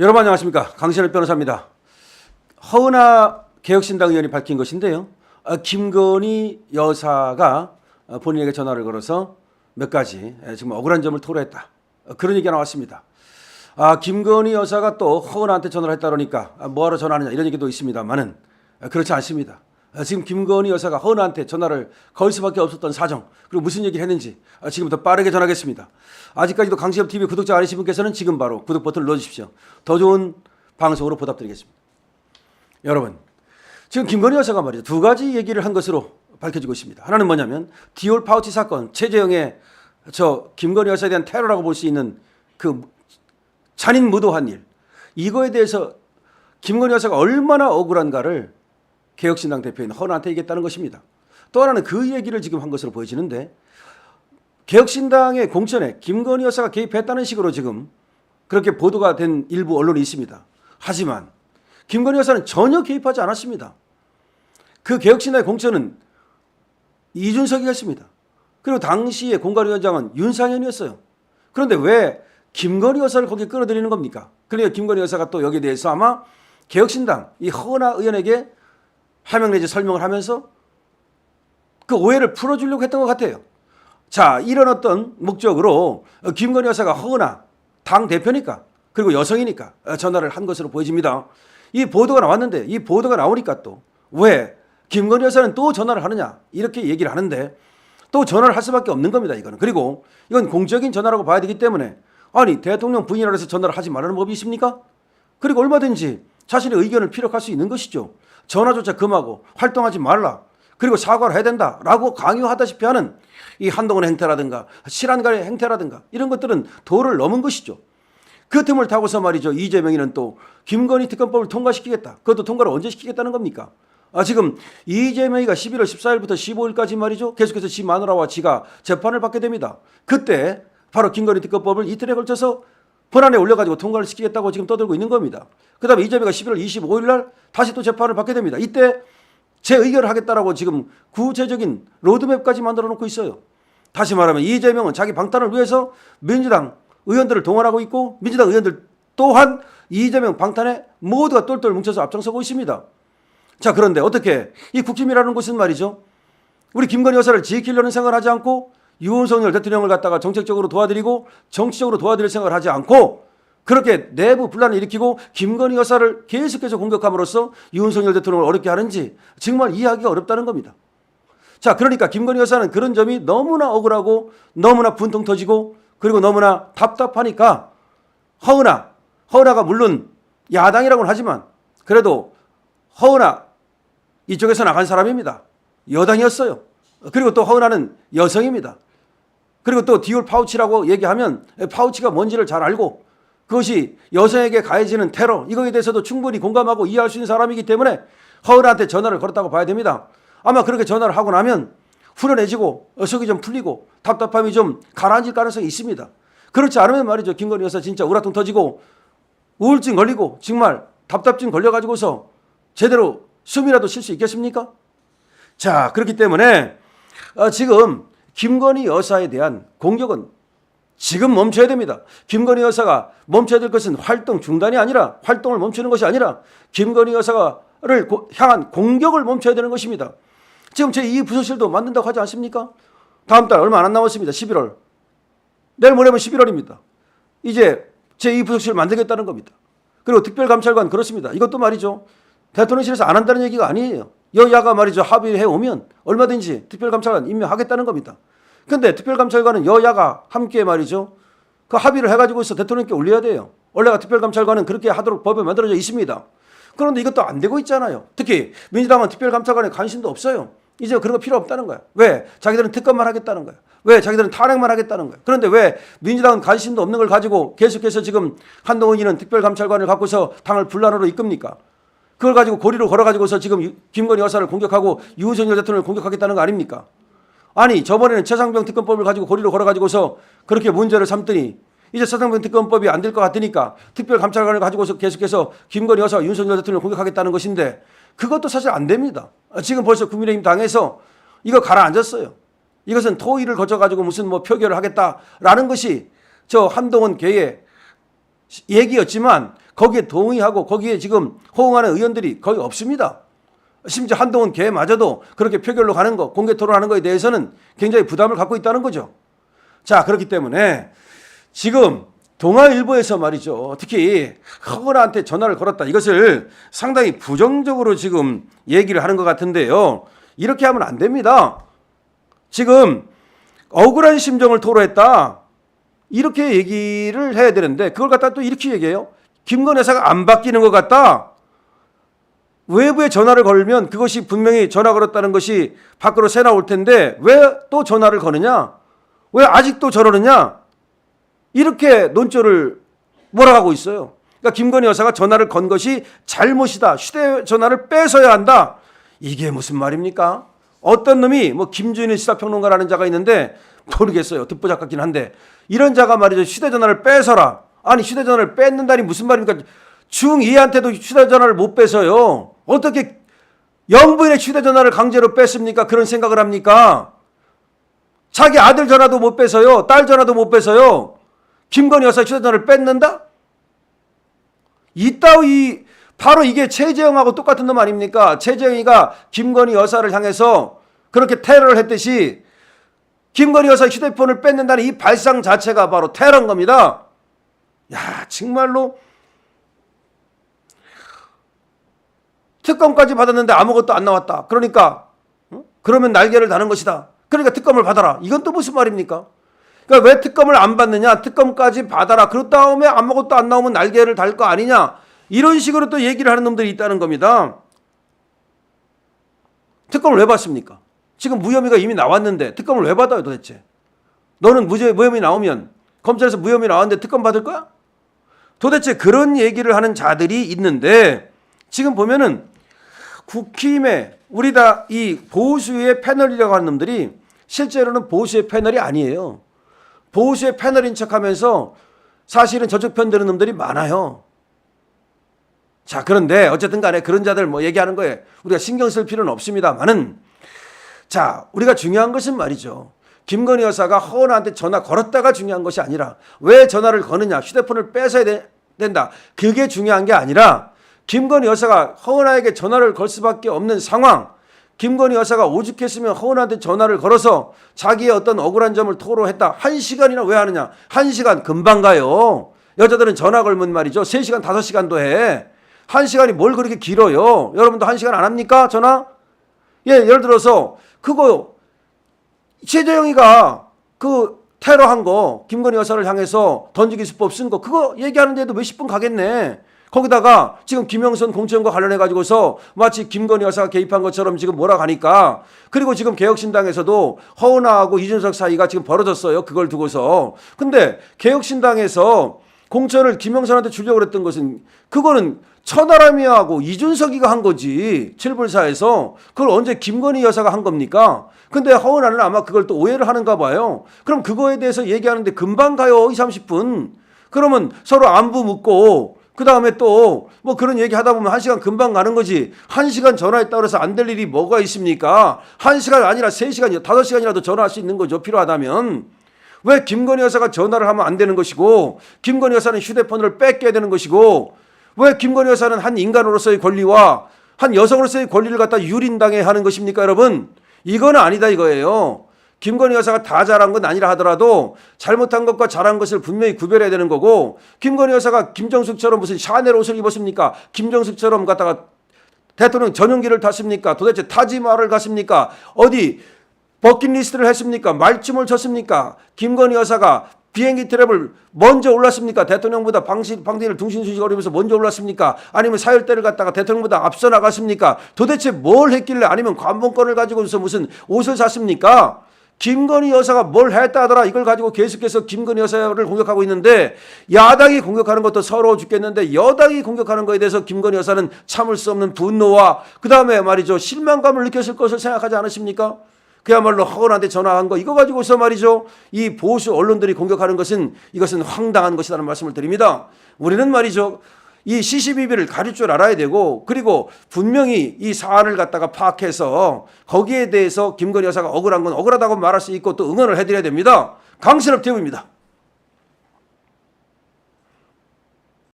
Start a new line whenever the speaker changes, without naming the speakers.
여러분 안녕하십니까 강신일 변호사입니다. 허은하 개혁신당 의원이 밝힌 것인데요. 아, 김건희 여사가 아, 본인에게 전화를 걸어서 몇 가지 에, 지금 억울한 점을 토로했다. 어, 그런 얘기가 나왔습니다. 아, 김건희 여사가 또 허은하한테 전화를 했다 그러니까 아, 뭐하러 전화하느냐 이런 얘기도 있습니다만은 아, 그렇지 않습니다. 아, 지금 김건희 여사가 허은하한테 전화를 걸 수밖에 없었던 사정 그리고 무슨 얘기를 했는지 아, 지금부터 빠르게 전하겠습니다. 아직까지도 강시엽 TV 구독자 아니신 분께서는 지금 바로 구독 버튼을 눌러주십시오. 더 좋은 방송으로 보답드리겠습니다. 여러분 지금 김건희 여사가 말이죠 두 가지 얘기를 한 것으로 밝혀지고 있습니다. 하나는 뭐냐면 디올 파우치 사건 최재형의 저 김건희 여사에 대한 테러라고 볼 수 있는 그 잔인 무도한 일 이거에 대해서 김건희 여사가 얼마나 억울한가를 개혁신당 대표인 허나한테 얘기했다는 것입니다. 또 하나는 그 얘기를 지금 한 것으로 보여지는데 개혁신당의 공천에 김건희 여사가 개입했다는 식으로 지금 그렇게 보도가 된 일부 언론이 있습니다. 하지만 김건희 여사는 전혀 개입하지 않았습니다. 그 개혁신당의 공천은 이준석이 했습니다. 그리고 당시의 공관위원장은 윤상현이었어요. 그런데 왜 김건희 여사를 거기 끌어들이는 겁니까? 그러니까 김건희 여사가 또 여기에 대해서 아마 개혁신당 이 허나 의원에게 해명 내지 설명을 하면서 그 오해를 풀어주려고 했던 것 같아요. 자, 이런 어떤 목적으로 김건희 여사가 허나 당 대표니까 그리고 여성이니까 전화를 한 것으로 보여집니다. 이 보도가 나왔는데 이 보도가 나오니까 또 왜 김건희 여사는 또 전화를 하느냐 이렇게 얘기를 하는데 또 전화를 할 수밖에 없는 겁니다. 이거는 그리고 이건 공적인 전화라고 봐야 되기 때문에 아니 대통령 부인이라 해서 전화를 하지 말라는 법이 있습니까? 그리고 얼마든지 자신의 의견을 피력할 수 있는 것이죠. 전화조차 금하고 활동하지 말라. 그리고 사과를 해야 된다라고 강요하다시피 하는 이 한동훈 행태라든가 실한간의 행태라든가 이런 것들은 도를 넘은 것이죠. 그 틈을 타고서 말이죠. 이재명이는 또 김건희 특검법을 통과시키겠다. 그것도 통과를 언제 시키겠다는 겁니까? 아, 지금 이재명이가 11월 14일부터 15일까지 말이죠. 계속해서 지 마누라와 지가 재판을 받게 됩니다. 그때 바로 김건희 특검법을 이틀에 걸쳐서 본안에 올려가지고 통과를 시키겠다고 지금 떠들고 있는 겁니다. 그 다음에 이재명이 11월 25일 날 다시 또 재판을 받게 됩니다. 이때 제 의결을 하겠다라고 지금 구체적인 로드맵까지 만들어 놓고 있어요. 다시 말하면 이재명은 자기 방탄을 위해서 민주당 의원들을 동원하고 있고 민주당 의원들 또한 이재명 방탄에 모두가 똘똘 뭉쳐서 앞장서고 있습니다. 자, 그런데 어떻게 이 국힘이라는 곳은 말이죠. 우리 김건희 여사를 지키려는 생각을 하지 않고 윤석열 대통령을 갖다가 정책적으로 도와드리고 정치적으로 도와드릴 생각을 하지 않고 그렇게 내부 분란을 일으키고 김건희 여사를 계속해서 공격함으로써 윤석열 대통령을 어렵게 하는지 정말 이해하기가 어렵다는 겁니다. 자, 그러니까 김건희 여사는 그런 점이 너무나 억울하고 너무나 분통 터지고 그리고 너무나 답답하니까 허은아, 허은아가 물론 야당이라고는 하지만 그래도 허은아 이쪽에서 나간 사람입니다. 여당이었어요. 그리고 또 허은아는 여성입니다. 그리고 또 디올 파우치라고 얘기하면 파우치가 뭔지를 잘 알고 그것이 여성에게 가해지는 테러 이거에 대해서도 충분히 공감하고 이해할 수 있는 사람이기 때문에 허은아한테 전화를 걸었다고 봐야 됩니다. 아마 그렇게 전화를 하고 나면 후련해지고 속이 좀 풀리고 답답함이 좀 가라앉을 가능성이 있습니다. 그렇지 않으면 말이죠. 김건희 여사 진짜 우라통 터지고 우울증 걸리고 정말 답답증 걸려가지고서 제대로 숨이라도 쉴 수 있겠습니까? 자, 그렇기 때문에 어, 지금 김건희 여사에 대한 공격은 지금 멈춰야 됩니다. 김건희 여사가 멈춰야 될 것은 활동 중단이 아니라 활동을 멈추는 것이 아니라 김건희 여사를 고- 향한 공격을 멈춰야 되는 것입니다. 지금 제이 부서실도 만든다고 하지 않습니까? 다음 달 얼마 안 남았습니다. 11월. 내일 모레면 11월입니다. 이제 제이 부서실을 만들겠다는 겁니다. 그리고 특별감찰관 그렇습니다. 이것도 말이죠. 대통령실에서 안 한다는 얘기가 아니에요. 여야가 말이죠. 합의해 오면 얼마든지 특별감찰관 임명하겠다는 겁니다. 근데 특별감찰관은 여야가 함께 말이죠. 그 합의를 해가지고서 대통령께 올려야 돼요. 원래가 특별감찰관은 그렇게 하도록 법에 만들어져 있습니다. 그런데 이것도 안 되고 있잖아요. 특히 민주당은 특별감찰관에 관심도 없어요. 이제 그런 거 필요 없다는 거야. 왜? 자기들은 특검만 하겠다는 거야. 왜? 자기들은 탄핵만 하겠다는 거야. 그런데 왜 민주당은 관심도 없는 걸 가지고 계속해서 지금 한동훈이는 특별감찰관을 갖고서 당을 분란으로 이끕니까? 그걸 가지고 고리로 걸어가지고서 지금 유- 김건희 여사를 공격하고 윤석열 대통령을 공격하겠다는 거 아닙니까? 아니 저번에는 최상병 특검법을 가지고 고리로 걸어가지고서 그렇게 문제를 삼더니 이제 최상병 특검법이 안 될 것 같으니까 특별감찰관을 가지고서 계속해서 김건희 여사 윤석열 대통령을 공격하겠다는 것인데 그것도 사실 안 됩니다. 아, 지금 벌써 국민의힘 당에서 이거 가라앉았어요. 이것은 토의를 거쳐가지고 무슨 뭐 표결을 하겠다라는 것이 저 한동훈 개의 얘기였지만 거기에 동의하고 거기에 지금 호응하는 의원들이 거의 없습니다. 심지어 한동훈 개마저도 그렇게 표결로 가는 거, 공개 토론하는 거에 대해서는 굉장히 부담을 갖고 있다는 거죠. 자, 그렇기 때문에 지금 동아일보에서 말이죠. 특히 허건한테 전화를 걸었다. 이것을 상당히 부정적으로 지금 얘기를 하는 것 같은데요. 이렇게 하면 안 됩니다. 지금 억울한 심정을 토로했다. 이렇게 얘기를 해야 되는데 그걸 갖다 또 이렇게 얘기해요. 김건 여사가 안 바뀌는 것 같다. 외부에 전화를 걸면 그것이 분명히 전화 걸었다는 것이 밖으로 새 나올 텐데 왜 또 전화를 거느냐? 왜 아직도 저러느냐? 이렇게 논조를 몰아가고 있어요. 그러니까 김건희 여사가 전화를 건 것이 잘못이다. 휴대전화를 뺏어야 한다. 이게 무슨 말입니까? 어떤 놈이 뭐 김준일 시사평론가라는 자가 있는데 모르겠어요. 듣보잡 같긴 한데 이런 자가 말이죠. 휴대전화를 뺏어라. 아니 휴대전화를 뺏는다니 무슨 말입니까? 중2한테도 휴대전화를 못 뺏어요. 어떻게 영부인의 휴대전화를 강제로 뺐습니까? 그런 생각을 합니까? 자기 아들 전화도 못 뺏어요. 딸 전화도 못 뺏어요. 김건희 여사 휴대전화를 뺏는다? 이따위 바로 이게 최재형하고 똑같은 놈 아닙니까? 최재형이가 김건희 여사를 향해서 그렇게 테러를 했듯이 김건희 여사 휴대폰을 뺏는다는 이 발상 자체가 바로 테러인 겁니다. 야, 정말로 특검까지 받았는데 아무것도 안 나왔다. 그러니까 어? 그러면 날개를 다는 것이다. 그러니까 특검을 받아라. 이건 또 무슨 말입니까? 그러니까 왜 특검을 안 받느냐? 특검까지 받아라. 그렇 다음에 아무것도 안 나오면 날개를 달 거 아니냐? 이런 식으로 또 얘기를 하는 놈들이 있다는 겁니다. 특검을 왜 받습니까? 지금 무혐의가 이미 나왔는데 특검을 왜 받아요 도대체? 너는 무죄, 무혐의 나오면 검찰에서 무혐의 나왔는데 특검 받을 거야? 도대체 그런 얘기를 하는 자들이 있는데 지금 보면은 국힘의 우리 다 이 보수의 패널이라고 하는 놈들이 실제로는 보수의 패널이 아니에요. 보수의 패널인 척 하면서 사실은 저쪽 편 드는 놈들이 많아요. 자 그런데 어쨌든 간에 그런 자들 뭐 얘기하는 거에 우리가 신경 쓸 필요는 없습니다만은 자 우리가 중요한 것은 말이죠. 김건희 여사가 허은한테 전화 걸었다가 중요한 것이 아니라 왜 전화를 거느냐 휴대폰을 뺏어야 되, 된다 그게 중요한 게 아니라 김건희 여사가 허은아에게 전화를 걸 수밖에 없는 상황. 김건희 여사가 오죽했으면 허은아한테 전화를 걸어서 자기의 어떤 억울한 점을 토로했다. 한 시간이나 왜 하느냐? 한 시간 금방 가요. 여자들은 전화 걸면 말이죠. 세 시간, 다섯 시간도 해. 한 시간이 뭘 그렇게 길어요? 여러분도 한 시간 안 합니까? 전화? 예, 예를 들어서 그거 최재영이가 그 테러한 거 김건희 여사를 향해서 던지기 수법 쓴 거 그거 얘기하는데도 몇십 분 가겠네. 거기다가 지금 김영선 공천과 관련해 가지고서 마치 김건희 여사가 개입한 것처럼 지금 몰아가니까 그리고 지금 개혁신당에서도 허은하하고 이준석 사이가 지금 벌어졌어요. 그걸 두고서. 근데 개혁신당에서 공천을 김영선한테 주려고 그랬던 것은 그거는 천하람이하고 이준석이가 한 거지. 칠불사에서 그걸 언제 김건희 여사가 한 겁니까? 근데 허은하는 아마 그걸 또 오해를 하는가 봐요. 그럼 그거에 대해서 얘기하는데 금방 가요. 2, 30분. 그러면 서로 안부 묻고 그 다음에 또 뭐 그런 얘기 하다 보면 한 시간 금방 가는 거지. 한 시간 전화했다 그래서 안 될 일이 뭐가 있습니까? 한 시간 아니라 세 시간이요. 다섯 시간이라도 전화할 수 있는 거죠. 필요하다면. 왜 김건희 여사가 전화를 하면 안 되는 것이고, 김건희 여사는 휴대폰을 뺏겨야 되는 것이고, 왜 김건희 여사는 한 인간으로서의 권리와 한 여성으로서의 권리를 갖다 유린당해 하는 것입니까, 여러분? 이건 아니다 이거예요. 김건희 여사가 다 잘한 건 아니라 하더라도 잘못한 것과 잘한 것을 분명히 구별해야 되는 거고 김건희 여사가 김정숙처럼 무슨 샤넬 옷을 입었습니까? 김정숙처럼 갖다가 대통령 전용기를 탔습니까? 도대체 타지마를 갔습니까? 어디 버킷리스트를 했습니까? 말춤을 췄습니까? 김건희 여사가 비행기 트랩을 먼저 올랐습니까? 대통령보다 방시, 방디를 둥신순식거리면서 먼저 올랐습니까? 아니면 사열대를 갖다가 대통령보다 앞서 나갔습니까? 도대체 뭘 했길래 아니면 관본권을 가지고서 무슨 옷을 샀습니까? 김건희 여사가 뭘 했다 하더라 이걸 가지고 계속해서 김건희 여사를 공격하고 있는데 야당이 공격하는 것도 서러워 죽겠는데 여당이 공격하는 것에 대해서 김건희 여사는 참을 수 없는 분노와 그 다음에 말이죠 실망감을 느꼈을 것을 생각하지 않으십니까? 그야말로 허건한테 전화한 거 이거 가지고서 말이죠 이 보수 언론들이 공격하는 것은 이것은 황당한 것이라는 말씀을 드립니다. 우리는 말이죠 이 시시비비를 가릴 줄 알아야 되고 그리고 분명히 이 사안을 갖다가 파악해서 거기에 대해서 김건희 여사가 억울한 건 억울하다고 말할 수 있고 또 응원을 해드려야 됩니다. 강신업 대우입니다.